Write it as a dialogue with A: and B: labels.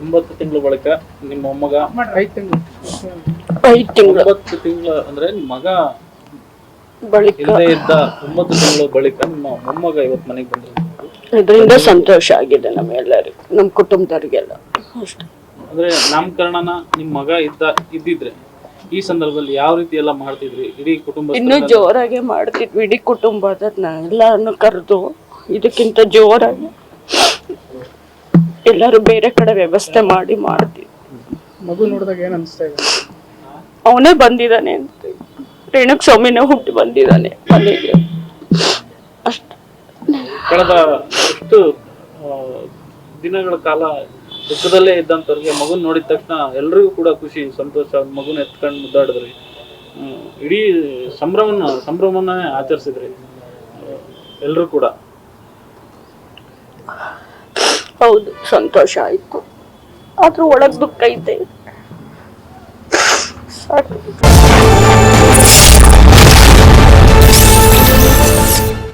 A: ಒಂಬತ್ತು ತಿಂಗಳ ಬಳಿಕ ನಿಮ್ಮ ಮೊಮ್ಮಗ
B: ಐದು ತಿಂಗಳು.
C: ತಿಂಗಳು.
A: ಒಂಬತ್ತು ತಿಂಗಳ ಅಂದ್ರೆ ನಿಮ್ಮ ಮಗ
C: ಬಳಿಕ.
A: ಇಲ್ಲದೆ ಇದ್ದ ಒಂಬತ್ತು ತಿಂಗಳ ಬಳಿಕ ನಿಮ್ಮ ಮೊಮ್ಮಗ ಇವತ್ತು ಮನೆಗೆ ಬಂದಿರೋದು.
C: ಇದರಿಂದ ಸಂತೋಷ ಆಗಿದೆ ನಮ್ಮೆಲ್ಲರಿಗೂ ನಮ್ಮ ಕುಟುಂಬದವ್ರಿಗೆಲ್ಲ. ಅಷ್ಟೇ
A: ಅಂದ್ರೆ ನಾಮಕರಣನ ನಿಮ್ಮ ಮಗ ಇದ್ದ ಇದ್ದಿದ್ರೆ. ಈ ಸಂದರ್ಭದಲ್ಲಿ ಯಾವ ರೀತಿ ಎಲ್ಲ ಮಾಡ್ತಿದ್ರಿ? ಇಡೀ ಕುಟುಂಬ
C: ಇನ್ನೂ ಜೋರಾಗೆ ಮಾಡ್ತಿದ್ವಿ. ಇಡೀ ಕುಟುಂಬದನ್ನ ಎಲ್ಲಾನು ಕರೆದು ಇದಕ್ಕಿಂತ ಜೋರಾಗಿ ಎಲ್ಲರೂ ಬೇರೆ ಕಡೆ ವ್ಯವಸ್ಥೆ ಮಾಡಿ ಮಾಡ್ತಿದ್ವಿ
B: ಮಗು ನೋಡಿದಾಗ ಏನ್ ಅನಿಸ್ತಾ ಇದೆ?
C: ಅವನೇ ಬಂದಿದ್ದಾನೆ ಅಂತ. ರೇಣುಕ್ ಸ್ವಾಮಿನೇ ಹುಟ್ಟಿ ಬಂದಿದ್ದಾನೆ ಮನೆಗೆ. ಅಷ್ಟು.
A: ಕಳೆದ ಎಷ್ಟು ದಿನಗಳ ಕಾಲ ದುಃಖದಲ್ಲೇ ಇದ್ದಂಥವ್ರಿಗೆ ಮಗುನ ನೋಡಿದ ತಕ್ಷಣ ಎಲ್ರಿಗೂ ಕೂಡ ಖುಷಿ, ಸಂತೋಷ, ಮಗುನ ಎತ್ಕೊಂಡು ಮುದ್ದಾಡಿದ್ರಿ. ಇಡೀ ಸಂಭ್ರಮನ ಸಂಭ್ರಮನ ಆಚರಿಸಿದ್ರಿ. ಎಲ್ಲರೂ ಕೂಡ.
C: ಹೌದು, ಸಂತೋಷ ಆಯ್ತು. ಆದ್ರೂ ಒಳಗ್ ದುಃಖ ಐತೆ. ಸಾಕು.